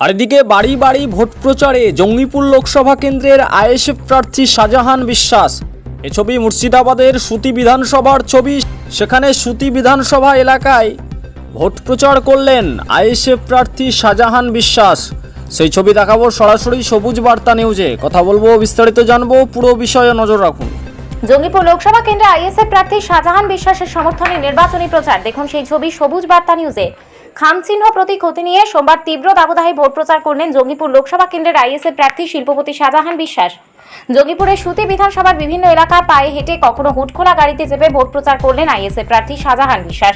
আর এদিকে বাড়ি বাড়ি ভোট প্রচারে জঙ্গিপুর লোকসভা কেন্দ্রের আইএসএফ প্রার্থী শাহজাহান বিশ্বাস। এ ছবি মুর্শিদাবাদের সুতি বিধানসভার ছবি। সেখানে সুতি বিধানসভা এলাকায় ভোট প্রচার করলেন আইএসএফ প্রার্থী শাহজাহান বিশ্বাস। সেই ছবি দেখাবো সরাসরি সবুজ বার্তা নিউজে। কথা বলব, বিস্তারিত জানব, পুরো বিষয়ে নজর রাখুন। জঙ্গিপুর লোকসভা কেন্দ্রে আইএসএফ প্রার্থী শাহজাহান বিশ্বাসের সমর্থনে নির্বাচনী প্রচার। দেখুন সেই ছবি সবুজ বার্তা নিউজে। খামচিহ্ন প্রতীক হতে নিয়ে সোমবার তীব্র দাবদাহে ভোট প্রচার করলেন জঙ্গিপুর লোকসভা কেন্দ্রের আইএসএফ প্রার্থী শিল্পপতি শাহজাহান বিশ্বাস। জঙ্গিপুরের সুতি বিধানসভার বিভিন্ন এলাকা পায়ে হেঁটে কখনো হুটখোলা গাড়িতে চেপে ভোট প্রচার করলেন আইএসএফ প্রার্থী শাহজাহান বিশ্বাস।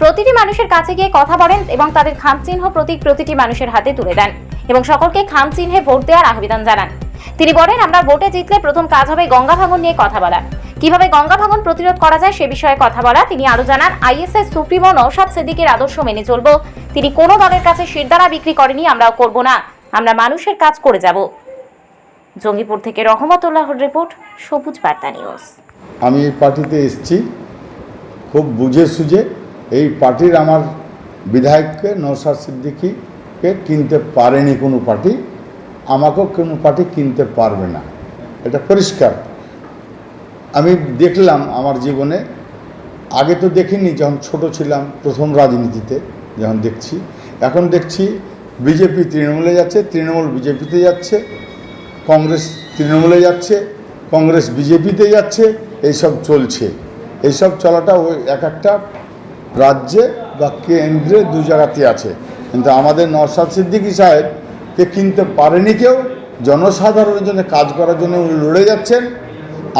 প্রতিটি মানুষের কাছে গিয়ে কথা বলেন এবং তাদের খামচিহ্ন প্রতীক প্রতিটি মানুষের হাতে তুলে দেন এবং সকলকে খামচিহ্নে ভোট দেওয়ার আহ্বান জানান। তিনি বলেন, আমরা ভোটে জিতলে প্রথম কাজ হবে গঙ্গা ভাঙন নিয়ে কথা বলা। কীভাবে গঙ্গা ভাঙন প্রতিরোধ করা যায় সে বিষয়ে কথা বলা, তিনি আরও জানান, আইএসএস সুপ্রিমো নৌসাদ সিদ্দিকের আদর্শ মেনে চলব। তিনি কোনো দলের কাছে শিরদারা বিক্রি করেনি, আমরাও করব না। আমরা মানুষের কাজ করে যাব। জঙ্গিপুর থেকে রহমতুল্লাহর রিপোর্ট, সবুজ বার্তা নিউজ। আমি এই পার্টিতে এসেছি, খুব বুঝে সুঝে এই পার্টির আমার বিধায়ককে নৌসাদ সিদ্দিকিকে কিনতে পারেনি কোনো পার্টি, আমাকেও কোনো পার্টি কিনতে পারবে না। এটা পরিষ্কার। আমি দেখলাম আমার জীবনে, আগে তো দেখিনি যখন ছোট ছিলাম প্রথম রাজনীতিতে যখন দেখছি, এখন দেখছি বিজেপি তৃণমূলে যাচ্ছে, তৃণমূল বিজেপিতে যাচ্ছে, কংগ্রেস তৃণমূলে যাচ্ছে, কংগ্রেস বিজেপিতে যাচ্ছে, এইসব চলছে। এইসব চলাটা ওই এক একটা রাজ্যে বা কেন্দ্রে দু জায়গাতে আছে। কিন্তু আমাদের নরসাদ সিদ্দিকী সাহেবকে কিনতে পারেনি কেউ, জনসাধারণের জন্য কাজ করার জন্য উনি লড়ে যাচ্ছেন।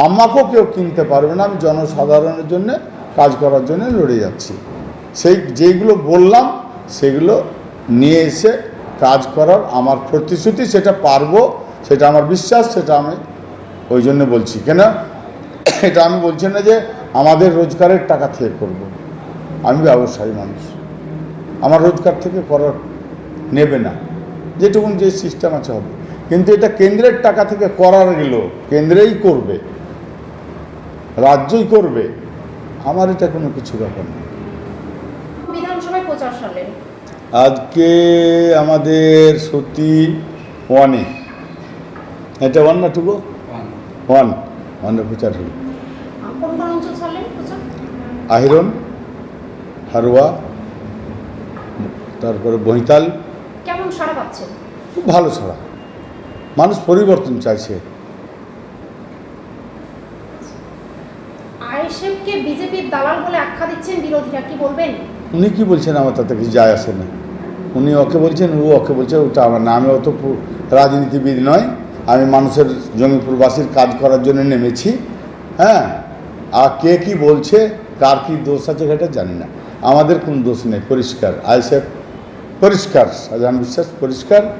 আমাকেও কেউ কিনতে পারবে না, আমি জনসাধারণের জন্য কাজ করার জন্য লড়ে যাচ্ছি। সেই যেইগুলো বললাম, সেগুলো নিয়ে এসে কাজ করার আমার প্রতিশ্রুতি, সেটা পারব, সেটা আমার বিশ্বাস, সেটা আমি ওই জন্য বলছি। কেন? এটা আমি বলছি না যে আমাদের রোজগারের টাকা থেকে করব। আমি ব্যবসায়ী মানুষ। আমার রোজগার থেকে করার নেবে না। যেটুকুন যে সিস্টেম আছে হবে। কিন্তু এটা কেন্দ্রের টাকা থেকে করার গেল কেন্দ্রেই করবে। রাজ্যই করবে। আমার এটা কোনো কিছু ব্যাপার সারলেন। আজকে আমাদের সত্যি ওয়ানে। এটা ওয়ান না টুকু ওয়ান। ওয়ানের প্রচার হলো। আহিরন হারোয়া তারপরে বহিতাল। ভালো ছাড়া মানুষ পরিবর্তন চাইছে। বিজেপির দালাল বলে আখ্যা দিচ্ছেন বিরোধীরা। কি বলবেন? উনি কি বলছেন আমার তাতে কিছু যায় আসে না। উনি ওকে বলছেন, ও ওকে বলছে ওটা আমার না আমি অত রাজনীতিবিদ নয়। আমি মানুষের জমিপুরবাসীর কাজ করার জন্য নেমেছি। হ্যাঁ? আর কে কি বলছে, কার কি দোষ আছে সেটা জানি না। আমাদের কোনো দোষ নেই, পরিষ্কার। আইসেফ, পরিষ্কার শাহজাহান বিশ্বাস, পরিষ্কার।